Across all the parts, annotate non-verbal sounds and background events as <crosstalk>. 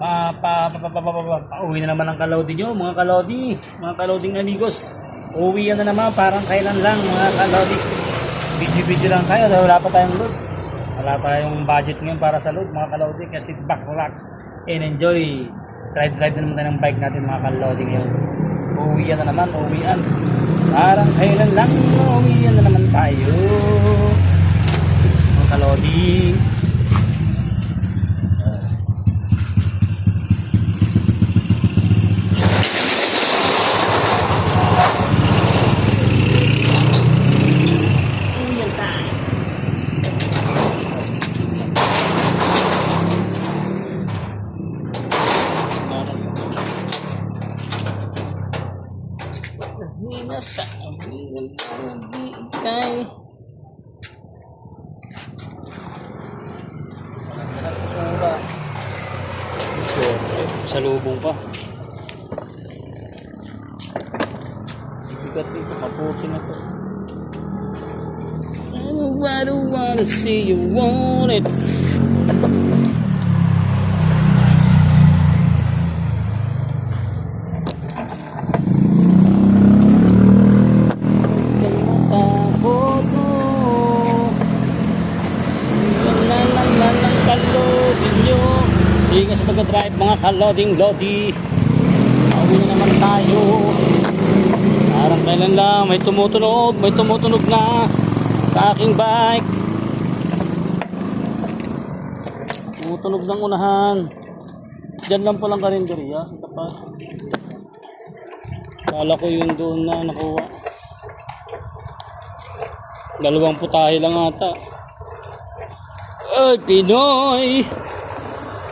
Pa, pa, pa, pa, pa, pa, pa, uwi na naman ang kalodi nyo, mga kalodi, mga kaloding amigos. Uwi na naman, parang kailan lang, mga kalodi. Video-video lang tayo, dahil wala pa tayong load. Wala tayong budget ngayon para sa load, mga kalodi. Kaya sit back, relax, and enjoy. Drive-drive na naman tayo ng bike natin, mga kalodi ngayon. Uwi na naman, uwian. Parang kailan lang, uwi na naman tayo. Tay. Sa lubong pa. Bigat dito, kaputi na to. I don't wanna see you want it. Kaloding lodi. Pauwi na naman tayo. Parang kailan lang may tumutunog, may tumutunog na sa aking bike. Tumutunog ng unahan. Diyan lang palang karinderya. Ito pa. Kala ko yun doon na nakuha. Dalawang putahe lang ata. Ay, Pinoy!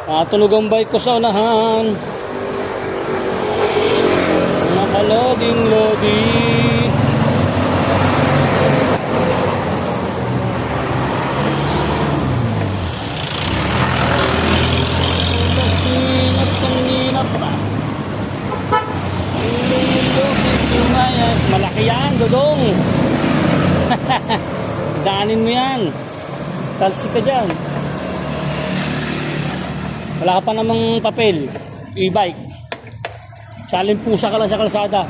Natunog ang bike ko sa unahan. Mga kaloding lodi. Kasing at kanina pa. Malaki yan, dodong. <laughs> Daanin mo yan. Talsi ka dyan. Wala ka pa namang papel. E-bike. Saling pusa ka lang sa kalsada.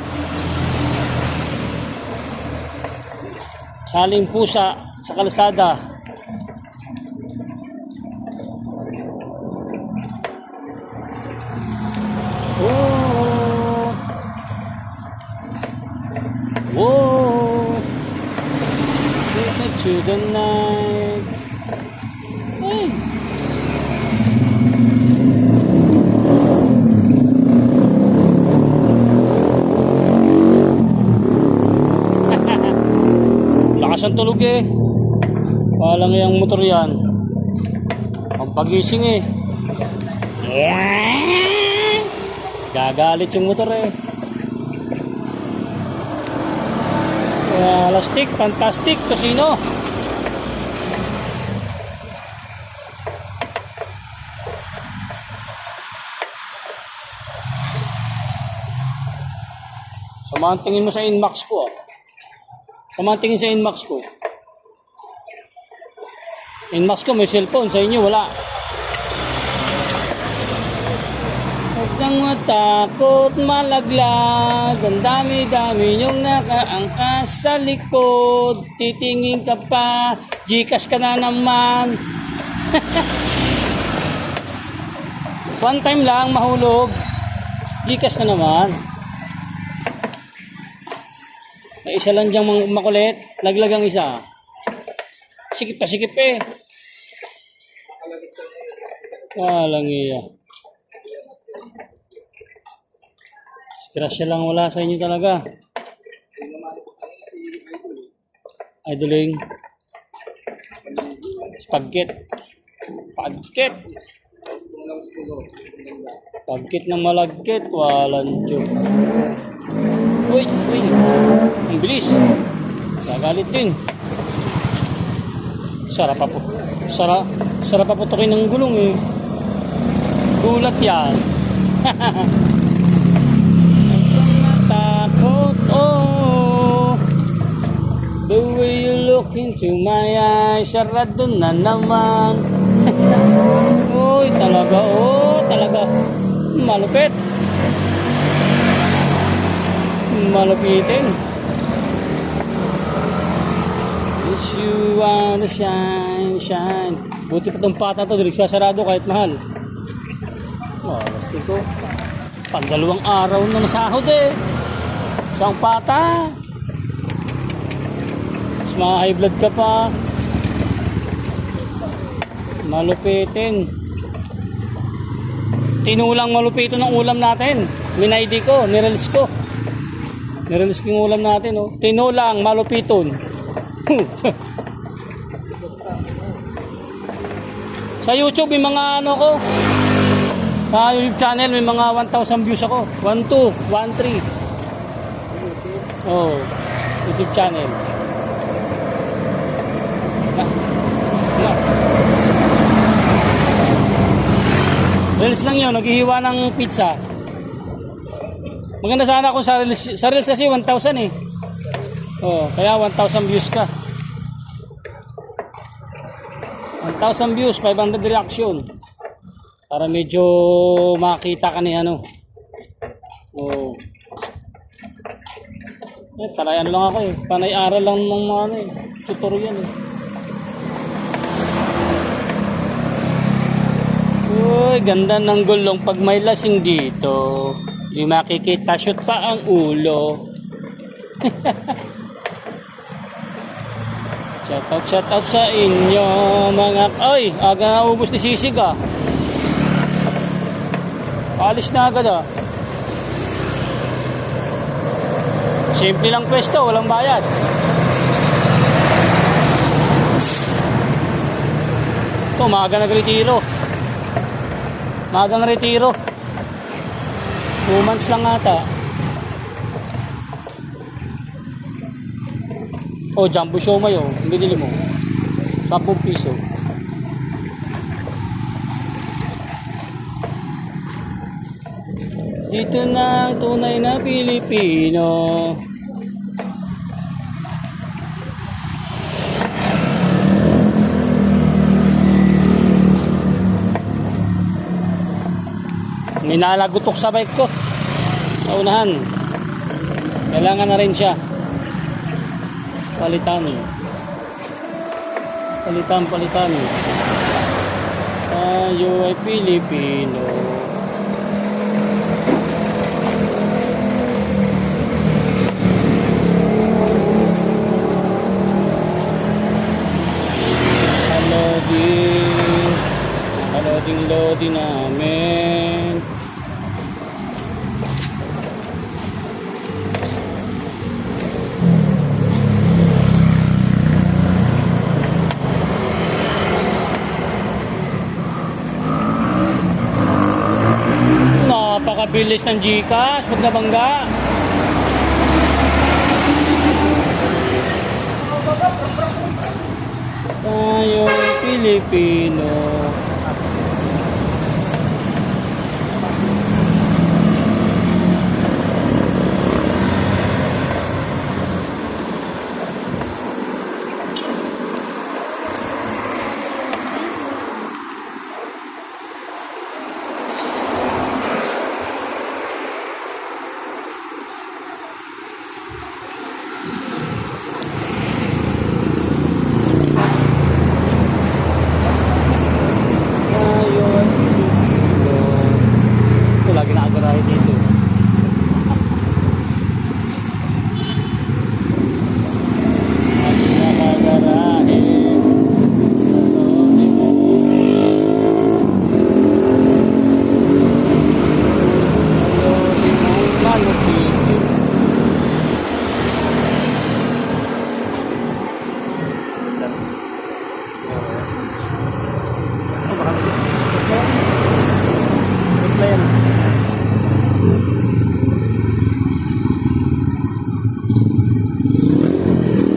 Saling pusa sa kalsada. Oh. Whoa. Take it to the night. Ay. Lakas ang tulog eh. Walang yung motor yan. Ang pagising eh. Gagalit yung motor eh. Plastic, fantastic, casino. Samahan mo sa Inmax ko ah. Samahan tingin sa Inmax ko. Inmax ko may cellphone, sa inyo wala. Huwag kang matakot, malaglag. Ang dami-dami niyong nakaangkas sa likod. Titingin ka pa, Gcash ka na naman. <laughs> One time lang mahulog. Gcash na naman. May isa lang diyang mang- makulit. Laglag ang isa. Sikip pa, sikip eh. Walang iya. Disgrasya lang wala sa inyo talaga. Idoling. Pagkit. Pagkit. Pagkit ng malagkit. Walang tiyok. Uy, uy. Ang bilis. Gagalit din. Sarap pa po. Sarap, sarap pa putukin ng gulong eh. Gulat yan. <laughs> Takot, oh. The way you look into my eyes, sarado na naman. <laughs> Uy, talaga, oh, talaga. malupit. Malupitin. If you wanna shine, shine. Buti pa itong pata to, direk sasarado kahit mahal. Oh, gusto ko. Pag dalawang araw na nasahod eh. Isang pata. Mas high blood ka pa. Malupitin. Tinulang malupito ng ulam natin. Minaydi ko, nirelease ko. Nirelease ko yung ulam natin, oh. Tinulang malupiton. <laughs> Sa YouTube, may mga ano ko. Sa YouTube channel, may mga 1,000 views ako. 1, 2, 1, 3. Oh, YouTube channel. Na, na. Lang yun, naghihiwa ng pizza. Maganda sana kung sa Reels, sa Reels kasi 1,000 eh. Oh, kaya 1,000 views ka. 1,000 views, 500 reaction. Para medyo makita ka ni ano. Oh. Eh, panay lang ako eh. Panay aral lang ng mga ano eh. Tutorial eh. Uy, ganda ng gulong pag may lasing dito. Di makikita, shoot pa ang ulo. <laughs> shout out, shout out sa inyo mga... Ay, aga na ubus ni Sisig ah. Alis na agad ah. Simple lang pwesto, walang bayad. Ito, nagretiro. Magang retiro. Two months lang ata. Oh, jumbo siomay oh. Binili mo. 10 piso. Dito na ang tunay na Pilipino. May nalagutok sa bike ko. Sa. Kailangan na rin siya. Palitan. Palitan, palitan. Tayo ay Pilipino. Loading, loading namin. Napakabilis ng Gcash pag nabangga. Tayo Pilipino. Tayo ay Pilipino. Ito lagi nakagarahe dito. Lagi nakagarahe. Malupit. Plan.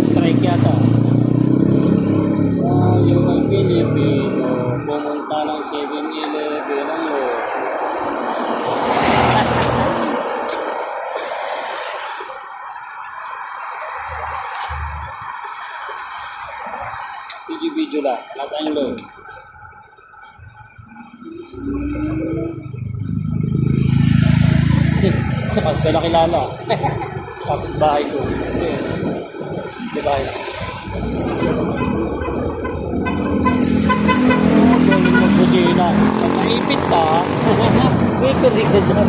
Strike yata. Tayo ay Pilipino, pumunta ng 7-Eleven ang loob. Video-video lang, nakang loob. Sa ka nakilala. <laughs> Kapit bahay ko. Di bahay. Galing ng busina. Naipit ka. <laughs> Wait, rin ka dyan.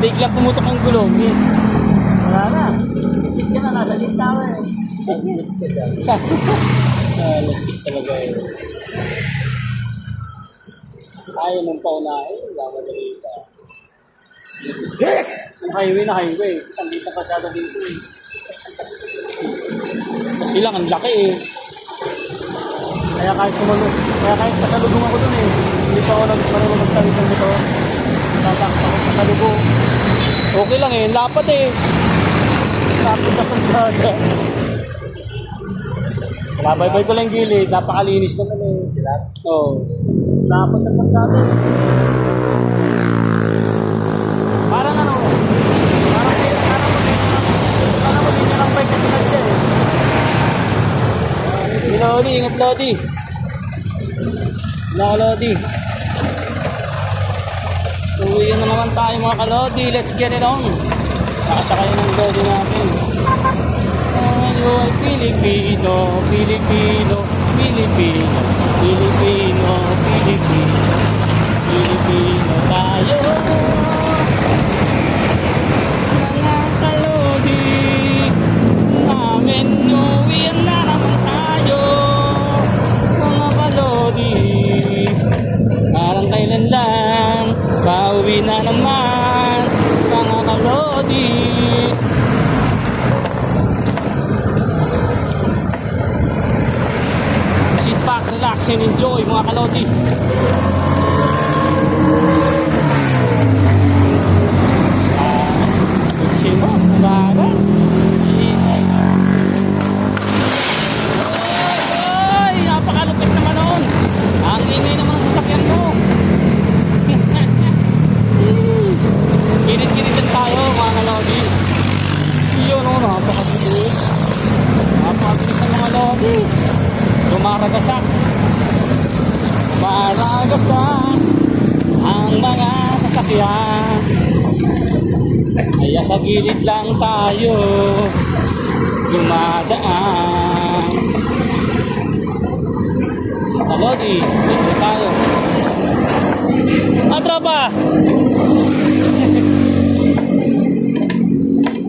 Bigla pumutok ang gulong. eh. Wala na. Ka na. Nasa mo eh. Sa Ah, lastik talaga eh. Ayaw mong paunahin. Wala madali ka. Highway na highway. Ang dito kasada dito eh. Kasi lang, ang laki eh. Kaya kahit sumunod, kaya kahit sa salubong ako dun eh. Hindi pa ako nagparunong magtawid ng ito. Tatakot ako sa salubong. Okay lang eh, lapad eh. Lapad na kalsada. Nabaybay ko lang gilid, napakalinis naman eh. Sila? Oo. Oh. Lapad na kalsada eh. Parang ano, parang parang parang mo din lang bike kasi nagsiya eh. Hindi Lodi, ingat Lodi. Ka Lodi. Uwi na naman tayo mga kalodi. Let's get it on. Nakasakay ng Lodi natin. Ay Pilipino, Pilipino, Pilipino, Pilipino, Pilipino, Pilipino tayo. Mga kalodi namin, uwian na naman tayo. Kalodi, sit back, relax, and enjoy mga kalodi. Kutsi mo, umaga. Ay, napakalupit naman noon. Ang ingay naman ang sasakyan mo. Kirit-kirit lang tayo, mga kalodi. Yun, oh, napakabilis. Napakabilis ang mga lodi. Dumaragasak. Dumaragasak ang mga sasakyan. Kaya sa gilid lang tayo dumadaan. Talodi, dito tayo. Ah, tropa!